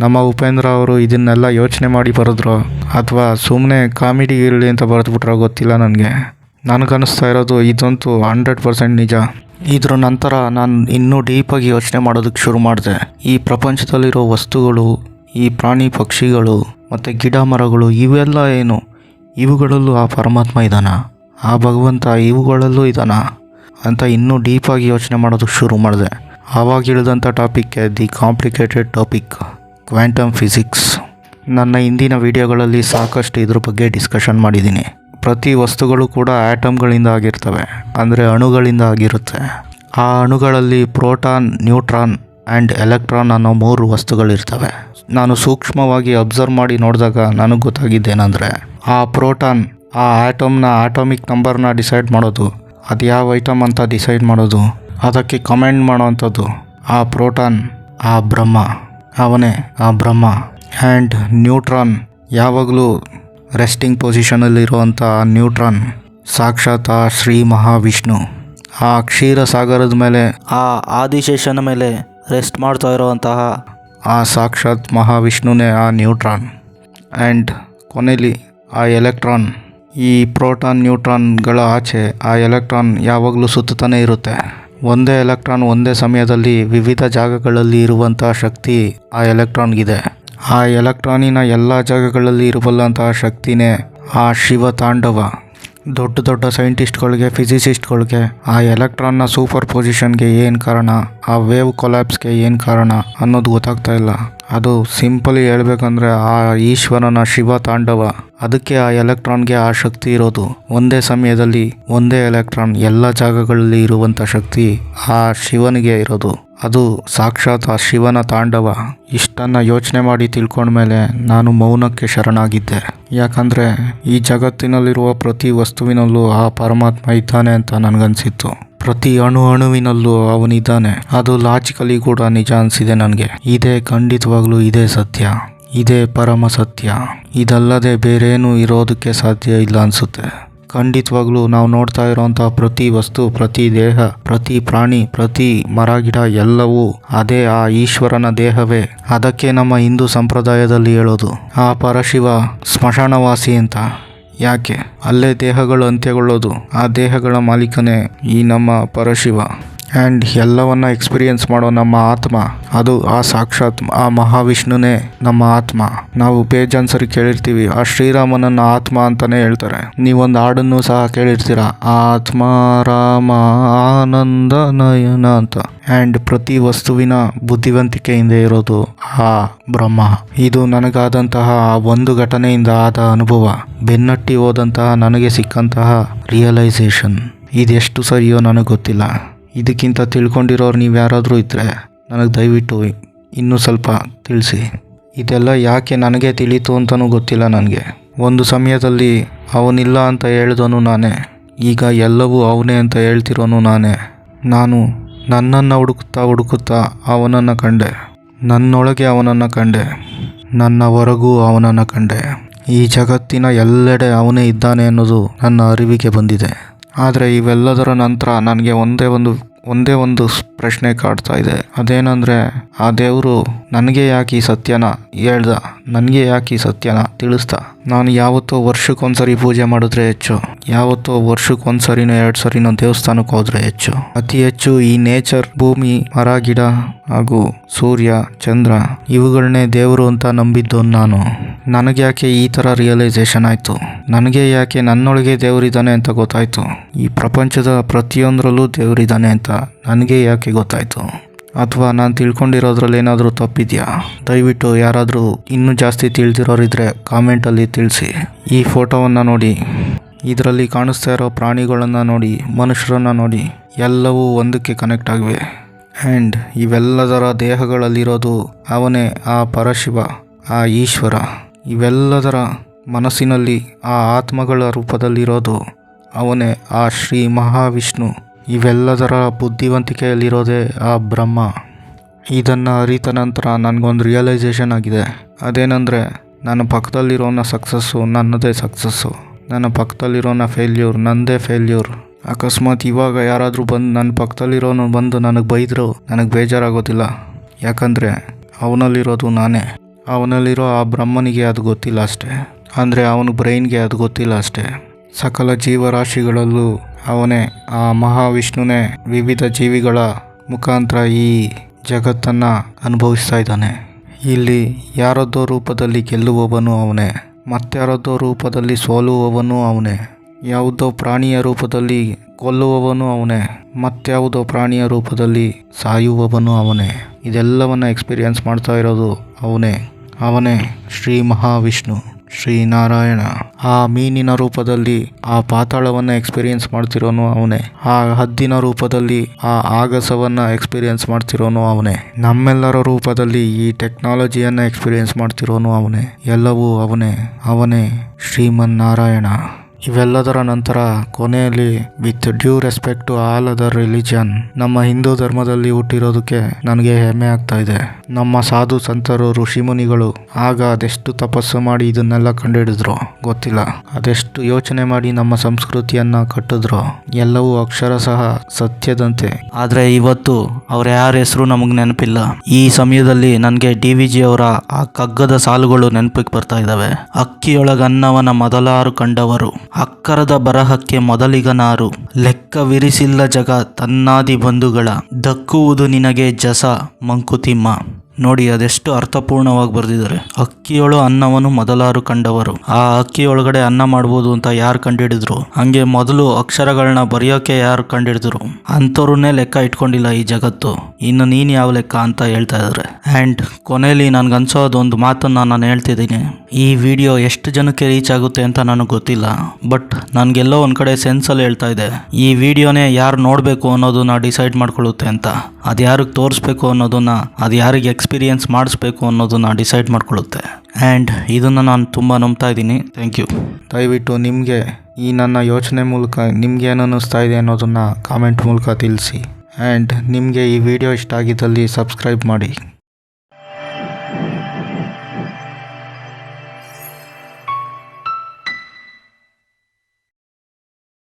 ನಮ್ಮ ಉಪೇಂದ್ರ ಅವರು ಇದನ್ನೆಲ್ಲ ಯೋಚನೆ ಮಾಡಿ ಬರೆದ್ರು. ಅಥವಾ ಸುಮ್ಮನೆ ಕಾಮಿಡಿ ಇರಲಿ ಅಂತ ಬರೆದ್ಬಿಟ್ರೋ ಗೊತ್ತಿಲ್ಲ ನನಗೆ. ನನಗನ್ನಿಸ್ತಾ ಇರೋದು ಇದಂತೂ ಹಂಡ್ರೆಡ್ ಪರ್ಸೆಂಟ್ ನಿಜ. ಇದ್ರ ನಂತರ ನಾನು ಇನ್ನೂ ಡೀಪಾಗಿ ಯೋಚನೆ ಮಾಡೋದಕ್ಕೆ ಶುರು ಮಾಡಿದೆ. ಈ ಪ್ರಪಂಚದಲ್ಲಿರೋ ವಸ್ತುಗಳು ಈ ಪ್ರಾಣಿ ಪಕ್ಷಿಗಳು ಮತ್ತು ಗಿಡ ಮರಗಳು ಇವೆಲ್ಲ ಏನು? ಇವುಗಳಲ್ಲೂ ಆ ಪರಮಾತ್ಮ ಇದ್ದಾನ ಆ ಭಗವಂತ ಇವುಗಳಲ್ಲೂ ಇದ್ದಾನ ಅಂತ ಇನ್ನೂ ಡೀಪಾಗಿ ಯೋಚನೆ ಮಾಡೋದಕ್ಕೆ ಶುರು ಮಾಡಿದೆ. ಆವಾಗ ಇಳಿದಂಥ ಟಾಪಿಕ್ಗೆ the complicated topic quantum physics ನನ್ನ ಹಿಂದಿನ ವಿಡಿಯೋಗಳಲ್ಲಿ ಸಾಕಷ್ಟು ಇದ್ರ ಬಗ್ಗೆ ಡಿಸ್ಕಷನ್ ಮಾಡಿದ್ದೀನಿ. ಪ್ರತಿ ವಸ್ತುಗಳು ಕೂಡ ಆ್ಯಟಮ್ಗಳಿಂದ ಆಗಿರ್ತವೆ, ಅಂದರೆ ಅಣುಗಳಿಂದ ಆಗಿರುತ್ತೆ. ಆ ಅಣುಗಳಲ್ಲಿ ಪ್ರೋಟಾನ್ ನ್ಯೂಟ್ರಾನ್ ಆ್ಯಂಡ್ ಎಲೆಕ್ಟ್ರಾನ್ ಅನ್ನೋ ಮೂರು ವಸ್ತುಗಳಿರ್ತವೆ. ನಾನು ಸೂಕ್ಷ್ಮವಾಗಿ ಅಬ್ಸರ್ವ್ ಮಾಡಿ ನೋಡಿದಾಗ ನನಗೆ ಗೊತ್ತಾಗಿದ್ದೇನೆಂದರೆ, ಆ ಪ್ರೋಟಾನ್, ಆ ಆಟಮ್ನ ಆಟೋಮಿಕ್ ನಂಬರ್ನ ಡಿಸೈಡ್ ಮಾಡೋದು. ಅದು ಯಾವ ಐಟಮ್ ಅಂತ ಡಿಸೈಡ್ ಮಾಡೋದು. ಅದಕ್ಕೆ ಕಮೆಂಟ್ ಮಾಡೋವಂಥದ್ದು ಆ ಪ್ರೋಟಾನ್, ಆ ಬ್ರಹ್ಮ. ಅವನೇ ಆ ಬ್ರಹ್ಮ. ಆ್ಯಂಡ್ ನ್ಯೂಟ್ರಾನ್, ಯಾವಾಗಲೂ ರೆಸ್ಟಿಂಗ್ ಪೊಸಿಷನಲ್ಲಿರುವಂಥ ನ್ಯೂಟ್ರಾನ್, ಸಾಕ್ಷಾತ್ ಆ ಶ್ರೀ ಮಹಾವಿಷ್ಣು. ಆ ಕ್ಷೀರ ಸಾಗರದ ಮೇಲೆ, ಆ ಆದಿಶೇಷನ ಮೇಲೆ ರೆಸ್ಟ್ ಮಾಡ್ತಾ ಇರುವಂತಹ ಆ ಸಾಕ್ಷಾತ್ ಮಹಾವಿಷ್ಣುನೇ ಆ ನ್ಯೂಟ್ರಾನ್. ಆ್ಯಂಡ್ ಕೊನೆಯಲ್ಲಿ ಆ ಎಲೆಕ್ಟ್ರಾನ್. ಈ ಪ್ರೋಟಾನ್ ನ್ಯೂಟ್ರಾನ್ಗಳ ಆಚೆ ಆ ಎಲೆಕ್ಟ್ರಾನ್ ಯಾವಾಗಲೂ ಸುತ್ತುತ್ತಾನೆ ಇರುತ್ತೆ. ಒಂದೇ ಎಲೆಕ್ಟ್ರಾನ್ ಒಂದೇ ಸಮಯದಲ್ಲಿ ವಿವಿಧ ಜಾಗಗಳಲ್ಲಿ ಇರುವಂಥ ಶಕ್ತಿ ಆ ಎಲೆಕ್ಟ್ರಾನ್ಗಿದೆ. ಆ ಎಲೆಕ್ಟ್ರಾನಿನ ಎಲ್ಲ ಜಾಗಗಳಲ್ಲಿ ಇರಬಲ್ಲಂತಹ ಶಕ್ತಿನೇ ಆ ಶಿವ ತಾಂಡವ. ದೊಡ್ಡ ದೊಡ್ಡ ಸೈಂಟಿಸ್ಟ್ಗಳಿಗೆ, ಫಿಸಿಸಿಸ್ಟ್ಗಳಿಗೆ ಆ ಎಲೆಕ್ಟ್ರಾನ್ನ ಸೂಪರ್ ಪೊಸಿಷನ್ಗೆ ಏನು ಕಾರಣ? ಆ ವೇವ್ ಕೊಲ್ಯಾಪ್ಸ್ಗೆ ಏನು ಕಾರಣ ಅನ್ನೋದು ಗೊತ್ತಾಗ್ತಾ ಇಲ್ಲ. ಅದು ಸಿಂಪಲಿ ಹೇಳ್ಬೇಕಂದ್ರೆ ಆ ಈಶ್ವರನ ಶಿವ ತಾಂಡವ. ಅದಕ್ಕೆ ಆ ಎಲೆಕ್ಟ್ರಾನ್ಗೆ ಆ ಶಕ್ತಿ ಇರೋದು. ಒಂದೇ ಸಮಯದಲ್ಲಿ ಒಂದೇ ಎಲೆಕ್ಟ್ರಾನ್ ಎಲ್ಲ ಜಾಗಗಳಲ್ಲಿ ಇರುವಂಥ ಶಕ್ತಿ ಆ ಶಿವನಿಗೆ ಇರೋದು. ಅದು ಸಾಕ್ಷಾತ್ ಆ ಶಿವನ ತಾಂಡವ. ಇಷ್ಟನ್ನು ಯೋಚನೆ ಮಾಡಿ ತಿಳ್ಕೊಂಡ್ಮೇಲೆ ನಾನು ಮೌನಕ್ಕೆ ಶರಣಾಗಿದ್ದೆ. ಯಾಕಂದರೆ ಈ ಜಗತ್ತಿನಲ್ಲಿರುವ ಪ್ರತಿ ವಸ್ತುವಿನಲ್ಲೂ ಆ ಪರಮಾತ್ಮ ಇದ್ದಾನೆ ಅಂತ ನನಗನ್ಸಿತ್ತು. ಪ್ರತಿ ಅಣು ಅಣುವಿನಲ್ಲೂ ಅವನಿದ್ದಾನೆ. ಅದು ಲಾಜಿಕಲಿ ಕೂಡ ನಿಜ ಅನಿಸಿದೆ ನನಗೆ. ಇದೇ ಖಂಡಿತವಾಗ್ಲೂ ಇದೇ ಸತ್ಯ. ಇದೇ ಪರಮ ಸತ್ಯ. ಇದಲ್ಲದೆ ಬೇರೇನೂ ಇರೋದಕ್ಕೆ ಸಾಧ್ಯ ಇಲ್ಲ ಅನಿಸುತ್ತೆ. ಖಂಡಿತವಾಗ್ಲೂ ನಾವು ನೋಡ್ತಾ ಇರೋವಂಥ ಪ್ರತಿ ವಸ್ತು, ಪ್ರತಿ ದೇಹ, ಪ್ರತಿ ಪ್ರಾಣಿ, ಪ್ರತಿ ಮರ, ಗಿಡ ಎಲ್ಲವೂ ಅದೇ ಆ ಈಶ್ವರನ ದೇಹವೇ. ಅದಕ್ಕೆ ನಮ್ಮ ಹಿಂದೂ ಸಂಪ್ರದಾಯದಲ್ಲಿ ಹೇಳೋದು, ಆ ಪರಶಿವ ಸ್ಮಶಾನವಾಸಿ ಅಂತ. ಯಾಕೆ? ಅಲ್ಲೇ ದೇಹಗಳು ಅಂತ್ಯಗೊಳ್ಳೋದು. ಆ ದೇಹಗಳ ಮಾಲೀಕನೇ ಈ ನಮ್ಮ ಪರಶಿವ. ಆ್ಯಂಡ್ ಎಲ್ಲವನ್ನ ಎಕ್ಸ್ಪೀರಿಯನ್ಸ್ ಮಾಡೋ ನಮ್ಮ ಆತ್ಮ, ಅದು ಆ ಸಾಕ್ಷಾತ್ ಆ ಮಹಾವಿಷ್ಣುನೇ ನಮ್ಮ ಆತ್ಮ. ನಾವು ಬೇಜಾನ್ಸರಿ ಕೇಳಿರ್ತೀವಿ, ಆ ಶ್ರೀರಾಮನನ್ನ ಆತ್ಮ ಅಂತಾನೆ ಹೇಳ್ತಾರೆ. ನೀವೊಂದು ಹಾಡನ್ನು ಸಹ ಕೇಳಿರ್ತೀರ? ಆತ್ಮ ರಾಮ ಆನಂದ ನಯನ ಅಂತ. ಆ್ಯಂಡ್ ಪ್ರತಿ ವಸ್ತುವಿನ ಬುದ್ಧಿವಂತಿಕೆಯಿಂದ ಇರೋದು ಆ ಬ್ರಹ್ಮ. ಇದು ನನಗಾದಂತಹ ಆ ಒಂದು ಘಟನೆಯಿಂದ ಆದ ಅನುಭವ. ಬೆನ್ನಟ್ಟಿ ಹೋದಂತಹ ನನಗೆ ಸಿಕ್ಕಂತಹ ರಿಯಲೈಸೇಷನ್ ಇದೆಷ್ಟು ಸರಿಯೋ ನನಗೆ ಗೊತ್ತಿಲ್ಲ. ಇದಕ್ಕಿಂತ ತಿಳ್ಕೊಂಡಿರೋರು ನೀವು ಯಾರಾದರೂ ಇದ್ದರೆ ನನಗೆ ದಯವಿಟ್ಟು ಇನ್ನೂ ಸ್ವಲ್ಪ ತಿಳಿಸಿ. ಇದೆಲ್ಲ ಯಾಕೆ ನನಗೆ ತಿಳಿತು ಅಂತಲೂ ಗೊತ್ತಿಲ್ಲ ನನಗೆ. ಒಂದು ಸಮಯದಲ್ಲಿ ಅವನಿಲ್ಲ ಅಂತ ಹೇಳ್ದನು ನಾನೇ. ಈಗ ಎಲ್ಲವೂ ಅವನೇ ಅಂತ ಹೇಳ್ತಿರೋನು ನಾನೇ. ನಾನು ನನ್ನನ್ನು ಹುಡುಕುತ್ತಾ ಹುಡುಕುತ್ತಾ ಅವನನ್ನು ಕಂಡೆ. ನನ್ನೊಳಗೆ ಅವನನ್ನು ಕಂಡೆ. ನನ್ನ ಹೊರಗೂ ಅವನನ್ನು ಕಂಡೆ. ಈ ಜಗತ್ತಿನ ಎಲ್ಲೆಡೆ ಅವನೇ ಇದ್ದಾನೆ ಅನ್ನೋದು ನನ್ನ ಅರಿವಿಗೆ ಬಂದಿದೆ. ಆದರೆ ಇವೆಲ್ಲದರ ನಂತರ ನನಗೆ ಒಂದೇ ಒಂದು ಒಂದೇ ಒಂದು ಪ್ರಶ್ನೆ ಕಾಡ್ತಾ ಇದೆ. ಅದೇನಂದ್ರೆ, ಆ ದೇವರು ನನಗೆ ಯಾಕೆ ಈ ಸತ್ಯನ ಹೇಳ್ದ? ನನಗೆ ಯಾಕೆ ಈ ಸತ್ಯನ ತಿಳಿಸ್ದ? ನಾನು ಯಾವತ್ತೋ ವರ್ಷಕ್ಕೊಂದ್ಸರಿ ಪೂಜೆ ಮಾಡಿದ್ರೆ ಹೆಚ್ಚು. ಯಾವತ್ತೋ ವರ್ಷಕ್ಕೊಂದ್ಸರಿನೋ ಎರಡು ಸರಿನೋ ದೇವಸ್ಥಾನಕ್ಕೆ ಹೋದ್ರೆ ಹೆಚ್ಚು. ಅತಿ ಹೆಚ್ಚು ಈ ನೇಚರ್, ಭೂಮಿ, ಮರ, ಗಿಡ ಹಾಗೂ ಸೂರ್ಯ, ಚಂದ್ರ ಇವುಗಳನ್ನೇ ದೇವರು ಅಂತ ನಂಬಿದ್ದು ನಾನು. ನನಗೆ ಯಾಕೆ ಈ ಥರ ರಿಯಲೈಸೇಷನ್ ಆಯಿತು? ನನಗೆ ಯಾಕೆ ನನ್ನೊಳಗೆ ದೇವರಿದ್ದಾನೆ ಅಂತ ಗೊತ್ತಾಯಿತು? ಈ ಪ್ರಪಂಚದ ಪ್ರತಿಯೊಂದರಲ್ಲೂ ದೇವರಿದ್ದಾನೆ ಅಂತ ನನಗೆ ಯಾಕೆ ಗೊತ್ತಾಯಿತು. ಅಥವಾ ನಾನು ತಿಳ್ಕೊಂಡಿರೋದ್ರಲ್ಲಿ ಏನಾದರೂ ತಪ್ಪಿದೆಯಾ? ದಯವಿಟ್ಟು ಯಾರಾದರೂ ಇನ್ನೂ ಜಾಸ್ತಿ ತಿಳಿದಿರೋರಿದ್ರೆ ಕಾಮೆಂಟಲ್ಲಿ ತಿಳಿಸಿ. ಈ ಫೋಟೋವನ್ನು ನೋಡಿ. ಇದರಲ್ಲಿ ಕಾಣಿಸ್ತಾ ಇರೋ ಪ್ರಾಣಿಗಳನ್ನು ನೋಡಿ, ಮನುಷ್ಯರನ್ನು ನೋಡಿ. ಎಲ್ಲವೂ ಒಂದಕ್ಕೆ ಕನೆಕ್ಟ್ ಆಗಿವೆ. ಆ್ಯಂಡ್ ಇವೆಲ್ಲದರ ದೇಹಗಳಲ್ಲಿರೋದು ಅವನೇ ಆ ಪರಶಿವ, ಆ ಈಶ್ವರ. ಇವೆಲ್ಲದರ ಮನಸ್ಸಿನಲ್ಲಿ ಆ ಆತ್ಮಗಳ ರೂಪದಲ್ಲಿರೋದು ಅವನೇ ಆ ಶ್ರೀ ಮಹಾವಿಷ್ಣು. ಇವೆಲ್ಲದರ ಬುದ್ಧಿವಂತಿಕೆಯಲ್ಲಿರೋದೇ ಆ ಬ್ರಹ್ಮ. ಇದನ್ನು ಅರಿತ ನಂತರ ನನಗೊಂದು ರಿಯಲೈಸೇಷನ್ ಆಗಿದೆ. ಅದೇನೆಂದರೆ, ನನ್ನ ಪಕ್ಕದಲ್ಲಿರೋನ ಸಕ್ಸಸ್ಸು ನನ್ನದೇ ಸಕ್ಸಸ್ಸು ನನ್ನ ಪಕ್ಕದಲ್ಲಿರೋನ ಫೇಲ್ಯೂರ್ ನನ್ನದೇ ಫೇಲ್ಯೂರ್ ಅಕಸ್ಮಾತ್ ಇವಾಗ ಯಾರಾದರೂ ಬಂದು ನನ್ನ ಪಕ್ಕದಲ್ಲಿರೋನು ಬಂದು ನನಗೆ ಬೈದರು, ನನಗೆ ಬೇಜಾರಾಗೋದಿಲ್ಲ. ಯಾಕಂದರೆ, ಅವನಲ್ಲಿರೋದು ನಾನೇ. ಅವನಲ್ಲಿರೋ ಆ ಬ್ರಹ್ಮನಿಗೆ ಅದು ಗೊತ್ತಿಲ್ಲ ಅಷ್ಟೇ. ಅಂದರೆ ಅವನ ಬ್ರೈನ್ಗೆ ಅದು ಗೊತ್ತಿಲ್ಲ ಅಷ್ಟೇ. ಸಕಲ ಜೀವರಾಶಿಗಳಲ್ಲೂ ಅವನೇ, ಆ ಮಹಾವಿಷ್ಣುನೇ ವಿವಿಧ ಜೀವಿಗಳ ಮುಖಾಂತರ ಈ ಜಗತ್ತನ್ನು ಅನುಭವಿಸ್ತಾ ಇದ್ದಾನೆ. ಇಲ್ಲಿ ಯಾರದ್ದೋ ರೂಪದಲ್ಲಿ ಗೆಲ್ಲುವವನು ಅವನೇ, ಮತ್ತಾರದ್ದೋ ರೂಪದಲ್ಲಿ ಸೋಲುವವನು ಅವನೇ, ಯಾವುದೋ ಪ್ರಾಣಿಯ ರೂಪದಲ್ಲಿ ಕೊಲ್ಲುವವನು ಅವನೇ ಮತ್ಯಾವುದೋ ಪ್ರಾಣಿಯ ರೂಪದಲ್ಲಿ ಸಾಯುವವನು ಅವನೇ. ಇದೆಲ್ಲವನ್ನ ಎಕ್ಸ್ಪೀರಿಯನ್ಸ್ ಮಾಡ್ತಾ ಇರೋದು ಅವನೇ ಅವನೇ ಶ್ರೀ ಮಹಾವಿಷ್ಣು. ಶ್ರೀನಾರಾಯಣ. ಆ ಮೀನಿನ ರೂಪದಲ್ಲಿ ಆ ಪಾತಾಳವನ್ನು ಎಕ್ಸ್ಪೀರಿಯನ್ಸ್ ಮಾಡ್ತಿರೋನು ಅವನೇ. ಆ ಹದ್ದಿನ ರೂಪದಲ್ಲಿ ಆ ಆಗಸವನ್ನು ಎಕ್ಸ್ಪೀರಿಯನ್ಸ್ ಮಾಡ್ತಿರೋನು ಅವನೇ. ನಮ್ಮೆಲ್ಲರ ರೂಪದಲ್ಲಿ ಈ ಟೆಕ್ನಾಲಜಿಯನ್ನು ಎಕ್ಸ್ಪೀರಿಯನ್ಸ್ ಮಾಡ್ತಿರೋನು ಅವನೇ. ಎಲ್ಲವೂ ಅವನೇ. ಅವನೇ ಶ್ರೀಮನ್ನಾರಾಯಣ. ಇವೆಲ್ಲದರ ನಂತರ ಕೊನೆಯಲ್ಲಿ, with due respect to all other religion, ನಮ್ಮ ಹಿಂದೂ ಧರ್ಮದಲ್ಲಿ ಹುಟ್ಟಿರೋದಕ್ಕೆ ನನಗೆ ಹೆಮ್ಮೆ ಆಗ್ತಾ ಇದೆ. ನಮ್ಮ ಸಾಧು ಸಂತರು, ಋಷಿಮುನಿಗಳು, ಆಗ ಅದೆಷ್ಟು ತಪಸ್ಸು ಮಾಡಿ ಇದನ್ನೆಲ್ಲ ಕಂಡುಹಿಡಿದ್ರು? ಗೊತ್ತಿಲ್ಲ. ಅದೆಷ್ಟು ಯೋಚನೆ ಮಾಡಿ ನಮ್ಮ ಸಂಸ್ಕೃತಿಯನ್ನ ಕಟ್ಟಿದ್ರು? ಎಲ್ಲವೂ ಅಕ್ಷರ ಸಹ ಸತ್ಯದಂತೆ. ಆದರೆ ಇವತ್ತು ಅವ್ರ ಯಾರ ಹೆಸರು ನಮಗೆ ನೆನಪಿಲ್ಲ. ಈ ಸಮಯದಲ್ಲಿ ನನಗೆ ಡಿ ವಿ ಜಿ ಅವರ ಆ ಕಗ್ಗದ ಸಾಲುಗಳು ನೆನಪಿಗೆ ಬರ್ತಾ ಇದ್ದಾವೆ ಅಕ್ಕಿಯೊಳಗನ್ನವನ ಮೊದಲಾರು ಕಂಡವರು. ಅಕ್ಕರದ ಬರಹಕ್ಕೆ ಮೊದಲಿಗನಾರು. ಲೆಕ್ಕವಿರಿಸಿಲ್ಲ ಜಗ ತನ್ನಾದಿ ಬಂಧುಗಳ. ದಕ್ಕುವುದು ನಿನಗೆ ಜಸ, ಮಂಕುತಿಮ್ಮ. ನೋಡಿ, ಅದೆಷ್ಟು ಅರ್ಥಪೂರ್ಣವಾಗಿ ಬರೆದಿದ್ದಾರೆ. ಅಕ್ಕಿಯೊಳು ಅನ್ನವನ್ನು ಮೊದಲಾರು ಕಂಡವರು. ಆ ಅಕ್ಕಿಯೊಳಗಡೆ ಅನ್ನ ಮಾಡ್ಬೋದು ಅಂತ ಯಾರು ಕಂಡಿಡಿದ್ರು? ಹಂಗೆ ಮೊದಲು ಅಕ್ಷರಗಳನ್ನ ಬರೆಯೋಕೆ ಯಾರು ಕಂಡಿಡಿದ್ರು? ಅಂಥವ್ರನ್ನೇ ಲೆಕ್ಕ ಇಟ್ಕೊಂಡಿಲ್ಲ ಈ ಜಗತ್ತು. ಇನ್ನು ನೀನು ಯಾವ ಲೆಕ್ಕ ಅಂತ ಹೇಳ್ತಾ ಇದ್ದಾರೆ. ಆ್ಯಂಡ್ ಕೊನೆಯಲ್ಲಿ ನನಗನ್ಸೋದು ಒಂದು ಮಾತನ್ನು ನಾನು ಹೇಳ್ತಿದ್ದೀನಿ. ಈ ವಿಡಿಯೋ ಎಷ್ಟು ಜನಕ್ಕೆ ರೀಚ್ ಆಗುತ್ತೆ ಅಂತ ನನಗೆ ಗೊತ್ತಿಲ್ಲ ಬಟ್ ನನಗೆಲ್ಲೋ ಒಂದು ಕಡೆ ಸೆನ್ಸಲ್ಲಿ ಹೇಳ್ತಾ ಇದೆ. ಈ ವಿಡಿಯೋನೇ ಯಾರು ನೋಡಬೇಕು ಅನ್ನೋದನ್ನ ಡಿಸೈಡ್ ಮಾಡ್ಕೊಳ್ಳುತ್ತೆ ಅಂತ. ಅದು ಯಾರಿಗೆ ತೋರಿಸ್ಬೇಕು ಅನ್ನೋದನ್ನ, ಅದು ಯಾರಿಗೆ ಎಕ್ಸ್ಪೀರಿಯನ್ಸ್ ಮಾಡಿಸ್ಬೇಕು ಅನ್ನೋದನ್ನ ಡಿಸೈಡ್ ಮಾಡ್ಕೊಳ್ಳುತ್ತೆ. ಆ್ಯಂಡ್ ಇದನ್ನು ನಾನು ತುಂಬ ನಂಬ್ತಾ ಇದ್ದೀನಿ. ಥ್ಯಾಂಕ್ ಯು ದಯವಿಟ್ಟು ನಿಮಗೆ ಈ ನನ್ನ ಯೋಚನೆ ಮೂಲಕ ನಿಮ್ಗೆ ಏನು ಅನ್ನಿಸ್ತಾ ಇದೆ ಅನ್ನೋದನ್ನು ಕಾಮೆಂಟ್ ಮೂಲಕ ತಿಳಿಸಿ. ಆ್ಯಂಡ್ ನಿಮಗೆ ಈ ವಿಡಿಯೋ ಇಷ್ಟ ಆಗಿದ್ದಲ್ಲಿ ಸಬ್ಸ್ಕ್ರೈಬ್ ಮಾಡಿ.